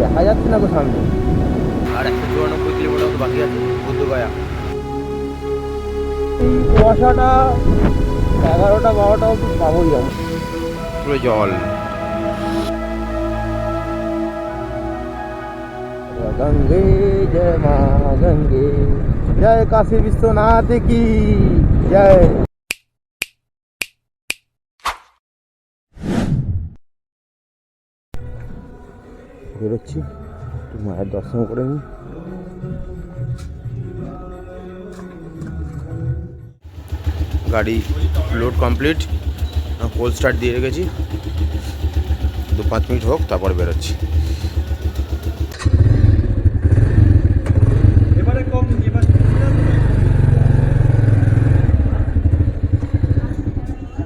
দেখা যাচ্ছে না গো সামনে। আর একশো চুরানব্বই কিলোমিটার মতো বাকি আছে বুদ্ধগয়া। এই কুয়াশাটা এগারোটা বারোটা অবধি পাবোই আমি পুরো জল। গঙ্গে জয় মা গঙ্গে। জয় কাশী বিশ্বনাথ কি? জয়। বেরোচ্ছি একটু মায়ের দর্শন করে নিই। গাড়ি লোড কমপ্লিট। কোল্ড স্টার্ট দিয়ে রেখেছি। দু পাঁচ মিনিট হোক তারপর বেরোচ্ছি।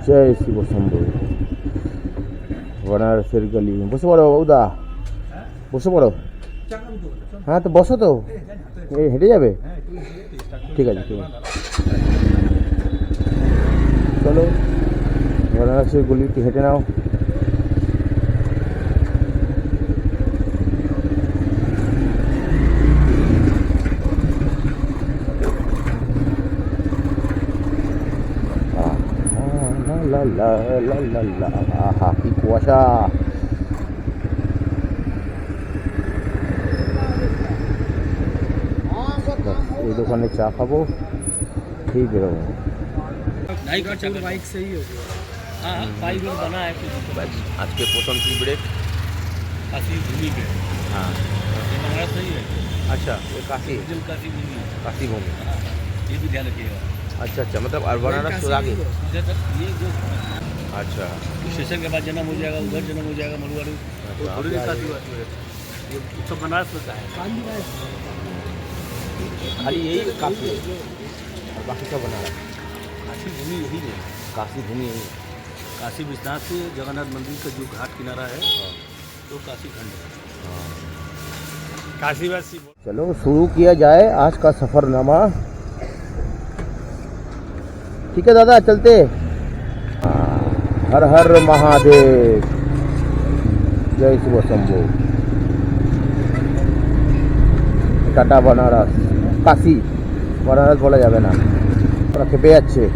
জয় শিব শম্ভু বনারসের গলি। বসে পড়ো বৌদা বসে পড়ো। হ্যাঁ তো বসো তো। এই হেঁটে যাবে? ঠিক আছে ঠিক আছে। চলো বনারসের গলি একটু হেঁটে নাও। আহ, লা লা লা লা লা আহা কি দোকানে চা খাবো ঠিক বেরোবো बाइक का चल बाइक सही हो हाँ हाँ बाइक में बना है कुछ ব্যাস, আজকে প্রথম টি ব্রেক काशी भूमि पे হ্যাঁ ये बनारस नहीं है আচ্ছা ওই কাশি ओरिजिनल काशी भूमि है काशी भूमि हाँ, ये भी ध्यान रखिएगा अच्छा अच्छा मतलब और बनारस तो आगे इधर तक ये जो अच्छा स्टेशन के बाद जन्म हो जाएगा उधर जन्म हो जाएगा मलुआरू तो थोड़ी देर काशी बात है ये सब बनारस में का है खाली यही काफ़ी है। और बाकी सब बना रहा है। काशी भूमि यही है। काशी भूमि यही काशी विश्वनाथ से जगन्नाथ मंदिर का जो घाट किनारा है तो काशी खंड है। हाँ। काशीवासी चलो शुरू किया जाए आज का सफ़रनामा। ठीक है दादा चलते। हर हर महादेव। जय शिव शंभु। टाटा बनारस। কাশি। বানারস বলা যাবে না। ওরা খেপে যাচ্ছে।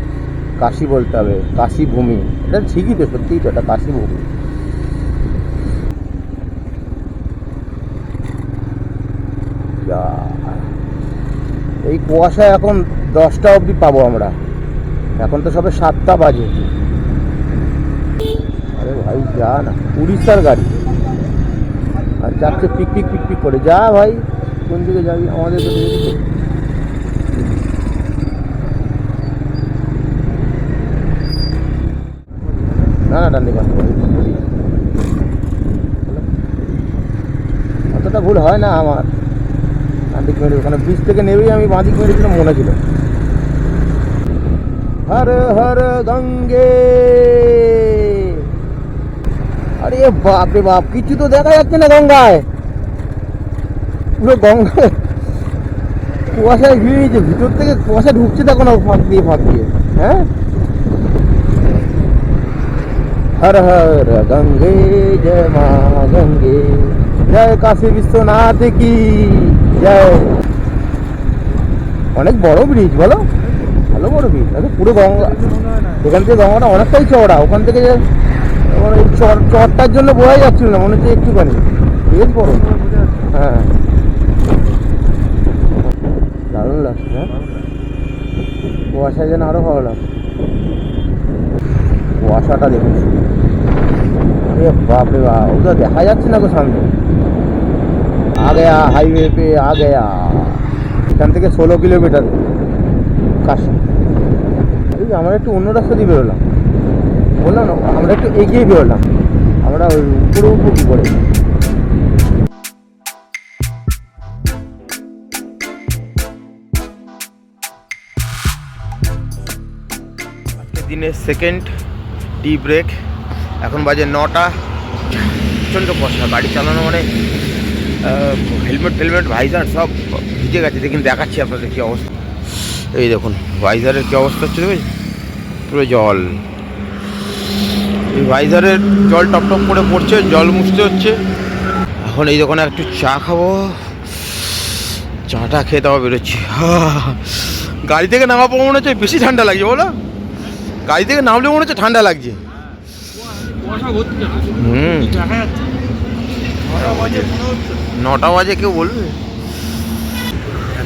কাশি বলতে হবে। কাশি ভূমি। এটা ঠিকই তো, সত্যিই তো, এটা কাশি ভূমি। এই কুয়াশা এখন দশটা অবধি পাবো আমরা। এখন তো সবে সাতটা বাজে। আরে ভাই, যা না। উড়িষ্যার গাড়ি। আর যাচ্ছে পিক পিক পিক পিক করে। যা ভাই, কোন দিকে যাবি? আমাদের তো দেখি তো। না না ডান্ডি অতটা ভুল হয় না আমার। ডান্ডিক মেরে, ওখানে ব্রিজ থেকে নেবেই আমি বাঁদিক মেরেছিলাম মনে ছিল। হর হর, গঙ্গে। আরে বাপ রে বাপ, কিছু তো দেখা যাচ্ছে না গঙ্গায়। পুরো গঙ্গায় কুয়াশায় ভিড় ভিতর থেকে কুয়াশা ঢুকছে দেখো না, ফাঁক দিয়ে ফাঁক দিয়ে। হ্যাঁ? হর হর গঙ্গে জয় মা গঙ্গে। জয় কাশী বিশ্বনাথ কি জয়। অনেক বড় ব্রিজ বলো? ভালো বড় ব্রিজ আচ্ছা, পুরো গঙ্গা এখান থেকে গঙ্গাটা অনেকটাই চওড়া। ওখান থেকে চরটার জন্য বোঝা যাচ্ছিল না, মনে হচ্ছে একটুখানি। বেশ বড়। হ্যাঁ। দারুণ লাগছে হ্যাঁ। কুয়াশায় যেন আরও ভালো লাগছে। কুয়াশাটা দেখুন। বাপরে বাপ ওটা দেখা যাচ্ছে না তো সামনে আ গয়া হাইওয়ে পে আ গয়া এখান থেকে ষোলো কিলোমিটার। কাশি। আমরা একটু অন্য রাস্তা দিয়ে বেরোলাম। বললাম না, আমরা একটু এগিয়ে বেরোলাম। আমরা ওই উপরে উপর কী করে দিনের সেকেন্ড টি ব্রেক এখন বাজে নটা। প্রচণ্ড কষা গাড়ি চালানো মানে হেলমেট টেলমেট, ভাইজার সব ভিজে গেছে দেখুন দেখাচ্ছি আপনাদের কী অবস্থা। এই দেখুন, ভাইজারের কী অবস্থা হচ্ছে পুরো জল। এই ভাইজারের জল টপ টপ করে পড়ছে, জল মুছতে হচ্ছে। এখন এই দোকানে একটু চা খাব। চাটা খেয়ে তারপর বেরোচ্ছি। গাড়ি থেকে নামা পর মনে হচ্ছে, বেশি ঠান্ডা লাগছে, বলো। গাড়ি থেকে নামলে মনে হচ্ছে ঠান্ডা লাগছে। হুম। নটা বাজে কেউ বলবে?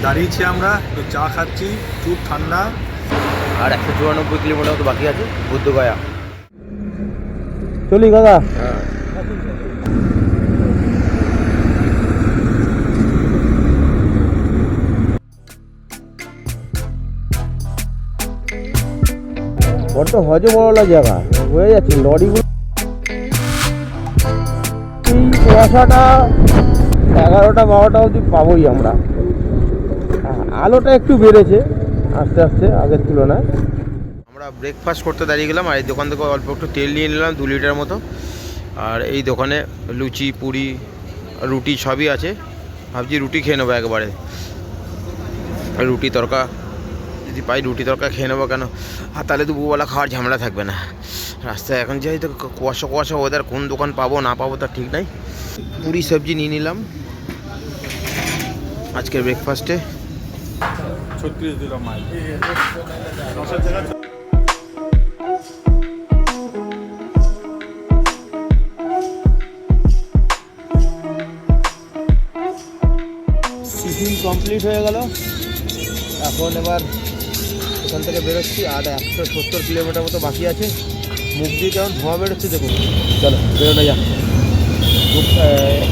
দাঁড়িয়েছি আমরা তো চা খাচ্ছি খুব ঠান্ডা। আর একশো চুরানব্বই কিলোমিটার মতো বাকি আছে বুদ্ধগয়া। চলি দাদা বড্ড হজে বড়লা জায়গা হয়ে যাচ্ছে লরিগুলো কুয়াশাটা এগারোটা বারোটা অবধি পাবোই আমরা। আ- আলোটা একটু বেড়েছে আস্তে আস্তে আগের তুলনায়। আমরা ব্রেকফাস্ট করতে দাঁড়িয়ে গেলাম, আর এই দোকান থেকে অল্প একটু তেল নিয়ে নিলাম, দু লিটার মতো। আর এই দোকানে লুচি, পুরি, রুটি সবই আছে। ভাবছি রুটি খেয়ে নেব একবারে। রুটি তরকা, যদি পাই রুটি তরকা খেয়ে নেব কেন? আর তাহলে দুপুরবেলা খাওয়ার ঝামেলা থাকবে না। রাস্তায়। এখন যাই তো কুয়াশা কুয়াশা ওদের কোন দোকান পাবো না পাবো তার ঠিক নাই। পুরি সবজি নিয়ে নিলাম। আজকের ব্রেকফাস্টে ছত্রিশ দিলাম টিফিন কমপ্লিট হয়ে গেল। এখন এবার এখান থেকে বেরোচ্ছি। আর একশো সত্তর কিলোমিটার মতো বাকি আছে। মুখ দিয়ে কেমন ধোঁয়া বেরোচ্ছে দেখুন। চলো, বেরোনো যাক।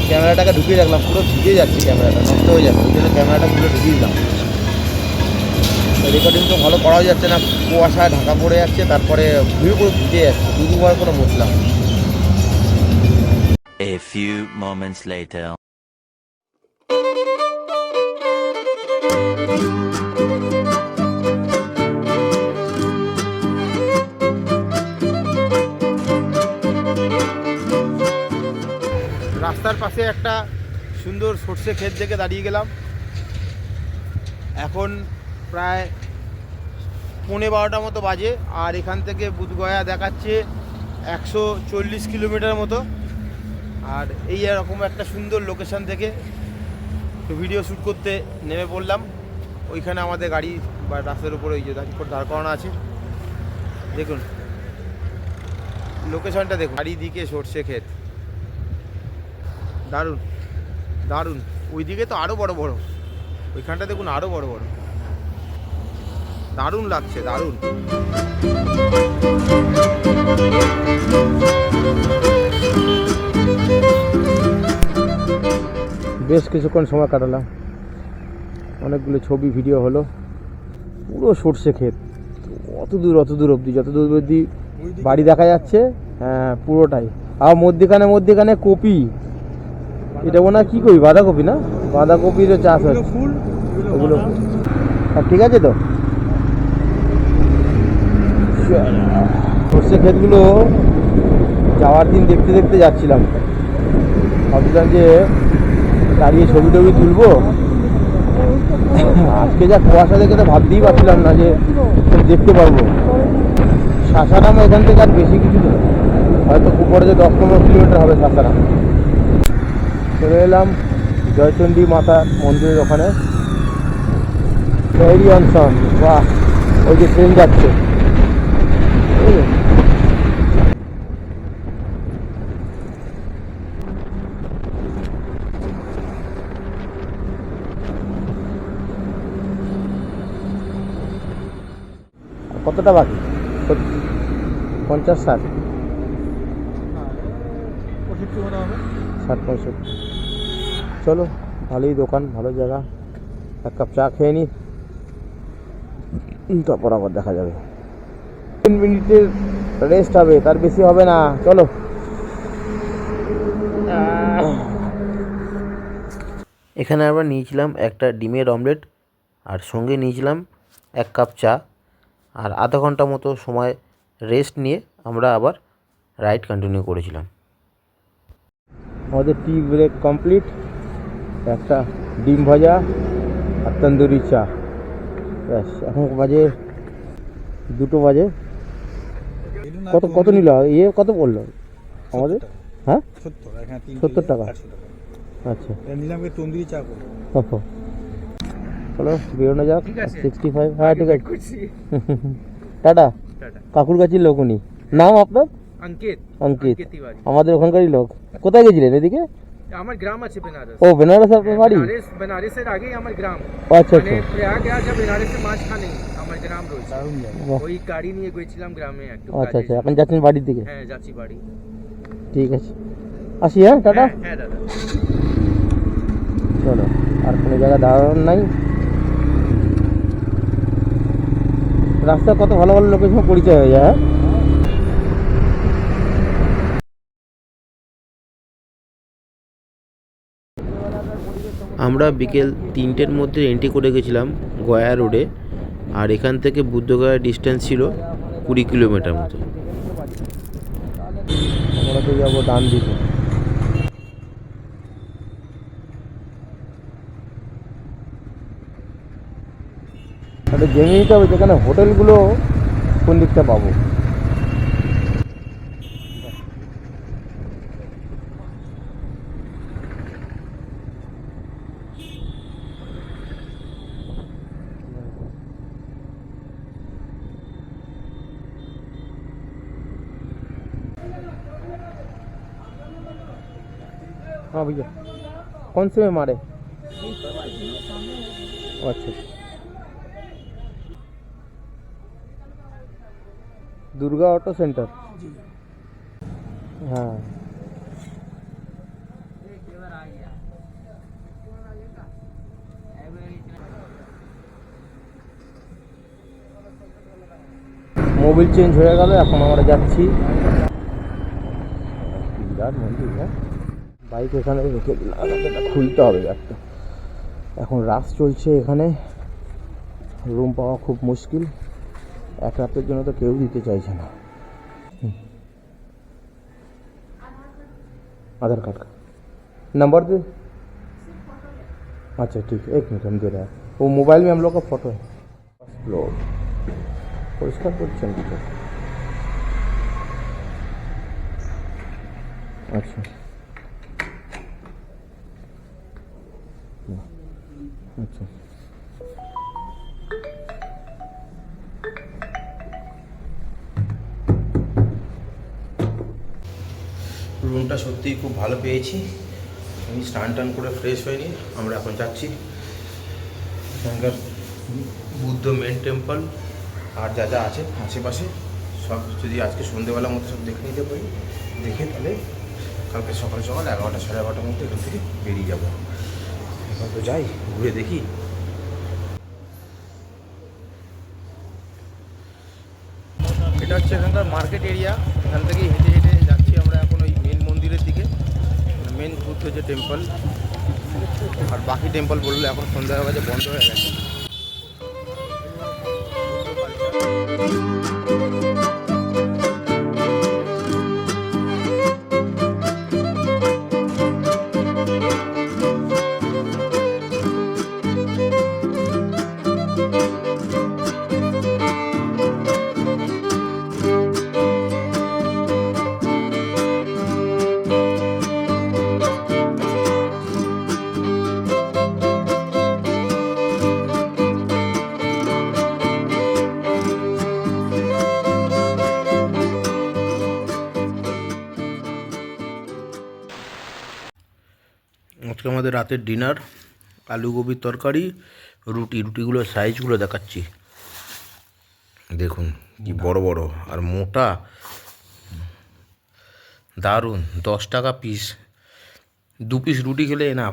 ক্যামেরাটাকে ঢুকিয়ে রাখলাম, পুরো ভিজে যাচ্ছে ক্যামেরাটা, নষ্ট হয়ে যাচ্ছে ওই জন্য ক্যামেরাটা পুরো ঢুকিয়ে দিলাম। রেকর্ডিং তো ভালো করাও যাচ্ছে না কুয়াশায় ঢাকা পড়ে যাচ্ছে, তারপরে ভিড় করে ভিজে যাচ্ছে, দু দুবার করে মুছলাম A few moments later. পাশে একটা সুন্দর সর্ষে ক্ষেত দেখে দাঁড়িয়ে গেলাম। এখন প্রায় পৌনে বারোটা মতো বাজে, আর এখান থেকে বুধগয়া দেখাচ্ছে একশো চল্লিশ কিলোমিটার মতো। আর এই এরকম একটা সুন্দর লোকেশান থেকে ভিডিও শ্যুট করতে নেমে পড়লাম। ওইখানে আমাদের গাড়ি বা রাস্তার উপরে ওই যে দাঁড় করানো আছে। দেখুন লোকেশনটা দেখুন। চারিদিকে সর্ষে ক্ষেত। দারুণ দারুণ। ওইদিকে তো আরও বড় বড়। ওইখানটা দেখুন আরও বড় বড়। দারুণ লাগছে, দারুণ। বেশ কিছুক্ষণ সময় কাটালাম। অনেকগুলো ছবি, ভিডিও হলো। পুরো সর্ষে ক্ষেত। অত দূর অত দূর অবধি যত দূর অবধি বাড়ি দেখা যাচ্ছে হ্যাঁ পুরোটাই। আর মধ্যেখানে মধ্যেখানে কপি। এটা মনে হয় কী কপি? বাঁধাকপি না? বাঁধাকপিরও চাষ হয়। ফুল ওগুলো হ্যাঁ ঠিক আছে তো। সর্ষে ক্ষেতগুলো যাওয়ার দিন দেখতে দেখতে যাচ্ছিলাম। ভাবছিলাম যে দাঁড়িয়ে ছবি টবি তুলবো। আজকে যা কুয়াশা দেখে তো ভাবতেই পারছিলাম না যে দেখতে পারব। সাসারাম এখান থেকে আর বেশি কিছু হয়তো খুব বড় যে দশ পনেরো কিলোমিটার হবে সাসারাম চলে এলাম জয়চণ্ডী মাতা মন্দিরের ওখানে। অনসন বাহ ওই যে ট্রেন যাচ্ছে। কতটা বাকি? পঞ্চাশ ষাট। হবে? ষাট পঁয়ষট্টি। চলো ভালোই দোকান ভালো জায়গা। এক কাপ চা খেয়ে নি। তারপর আবার দেখা যাবে। তিন মিনিটের রেস্ট হবে তার বেশি হবে না। চলো। এখানে আবার নিয়েছিলাম একটা ডিমের অমলেট আর সঙ্গে নিয়েছিলাম এক কাপ চা আর আধা ঘণ্টা মতো সময় রেস্ট নিয়ে আমরা আবার রাইড কন্টিনিউ করেছিলাম। আমাদের টি ব্রেক কমপ্লিট একটা ডিম ভাজা আর তন্দুরি চা। ব্যাস এখন বাজে দুটো বাজে। কত কত নিল? ইয়ে কত পড়ল? আমাদের? হ্যাঁ? সত্তর টাকা। আচ্ছা। বেরোনো যাক। Sixty five tata. কাকুর নাম আপনার? অঙ্কিত। আমাদের ওখানকারই লোক। কোথায় গেছিলেন এদিকে? আমার গ্রাম আছে বেনারস ও বেনারস আপনার বাড়ি বেনারস বেনারসের আগেই আমার গ্রাম ও আচ্ছা মানে আচ্ছা প্রয়াগরাজ বেনারসে মাছ খানে আমার গ্রাম রয়েছে দারুণ জায়গা বাহ। ওই গাড়ি নিয়ে গেছিলাম গ্রামে একটু আচ্ছা কাজে। আচ্ছা এখন যাচ্ছেন বাড়ির দিকে হ্যাঁ যাচ্ছি বাড়ি ঠিক আছে আসি হ্যাঁ টাটা হ্যাঁ, হ্যাঁ দাদা চলো আর কোনো জায়গায় দাঁড়ানোর নাই রাস্তা কত ভালো ভালো লোকের সঙ্গে পরিচয় হয়ে যায় হ্যাঁ আমরা বিকেল তিনটের মধ্যে এন্ট্রি করে গেছিলাম গয়া রোডে আর এখান থেকে বুদ্ধগয়া ডিস্টেন্স ছিল কুড়ি কিলোমিটার মতো। আমরা তো যাব ডান দিকে। জেনে নিতে হবে যেখানে হোটেলগুলো কোন দিকটা পাবো? हाँ भैया कौन से में मारे अच्छा दुर्गा ऑटो सेंटर हाँ মোবিল চেঞ্জ হয়ে গেল এখন আমরা যাচ্ছি বিরাট মন্দির হ্যাঁ বাইক এখানে রেখে দিলাম আমাকে এটা খুলতে হবে একটা এখন রাস চলছে এখানে রুম পাওয়া খুব মুশকিল এক রাতের জন্য তো কেউ দিতে চাইছে না হুম। आधार कार्ड का नंबर दे अच्छा ठीक है एक मिनट हम दे रहे हैं वो मोबाइल में हम लोग का फोटो है फ्लोर পরিষ্কার করছেন কি আচ্ছা। রুমটা সত্যিই খুব ভালো পেয়েছি। আমি স্নান টান করে ফ্রেশ হয়নি আমরা এখন যাচ্ছি। এখানকার বুদ্ধ মেন টেম্পল আর যা যা আছে আশেপাশে, সব যদি আজকে সন্ধেবেলার মধ্যে সব দেখে নিতে পারি, দেখে তাহলে কালকে সকাল সকাল এগারোটা সাড়ে এগারোটার মধ্যে এখান থেকে বেরিয়ে যাব। এবার তো যাই, ঘুরে দেখি। এটা হচ্ছে এখানকার মার্কেট এরিয়া এখান থেকে হেঁটে হেঁটে যাচ্ছি আমরা এখন ওই মেন মন্দিরের দিকে। মেন বুদ্ধ যে টেম্পল আর বাকি টেম্পল বললে এখন সন্ধ্যা গেছে বন্ধ হয়ে গেছে। রাতের ডিনার আলু গোবির তরকারি রুটি রুটিগুলোর সাইজগুলো দেখাচ্ছি। দেখুন কি বড় বড় আর মোটা। দারুণ দশ টাকা পিস দু পিস রুটি খেলে না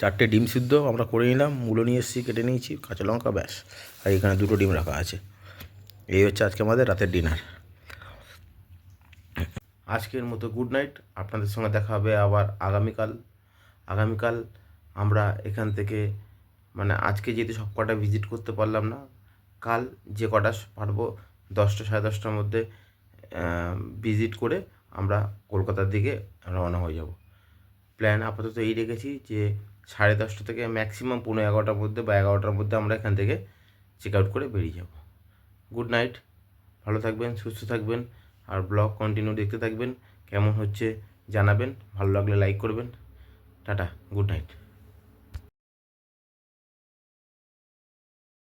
চারটে ডিম সিদ্ধ আমরা করে নিলাম মূলো নিয়ে এসেছি কেটে নিয়েছি কাঁচা লঙ্কা ব্যাস। আর এখানে দুটো ডিম রাখা আছে। এই হচ্ছে আজকে আমাদের রাতের ডিনার আজকের মতো গুড নাইট আপনাদের সঙ্গে দেখা হবে আবার আগামীকাল। আগামীকাল আমরা এখান থেকে মানে আজকে যেহেতু সব কটা ভিজিট করতে পারলাম না, কাল যে কটা পারব দশটা সাড়ে দশটার মধ্যে ভিজিট করে আমরা কলকাতার দিকে রওনা হয়ে যাব। প্ল্যান আপাতত এই রেখেছি যে সাড়ে দশটা থেকে ম্যাক্সিমাম পনেরো এগারোটার মধ্যে বা এগারোটার মধ্যে আমরা এখান থেকে চেক আউট করে বেরিয়ে যাব। গুড নাইট ভালো থাকবেন, সুস্থ থাকবেন, আর ব্লগ কন্টিনিউ দেখতে থাকবেন, কেমন হচ্ছে জানাবেন, ভালো লাগলে লাইক করবেন। Tata good night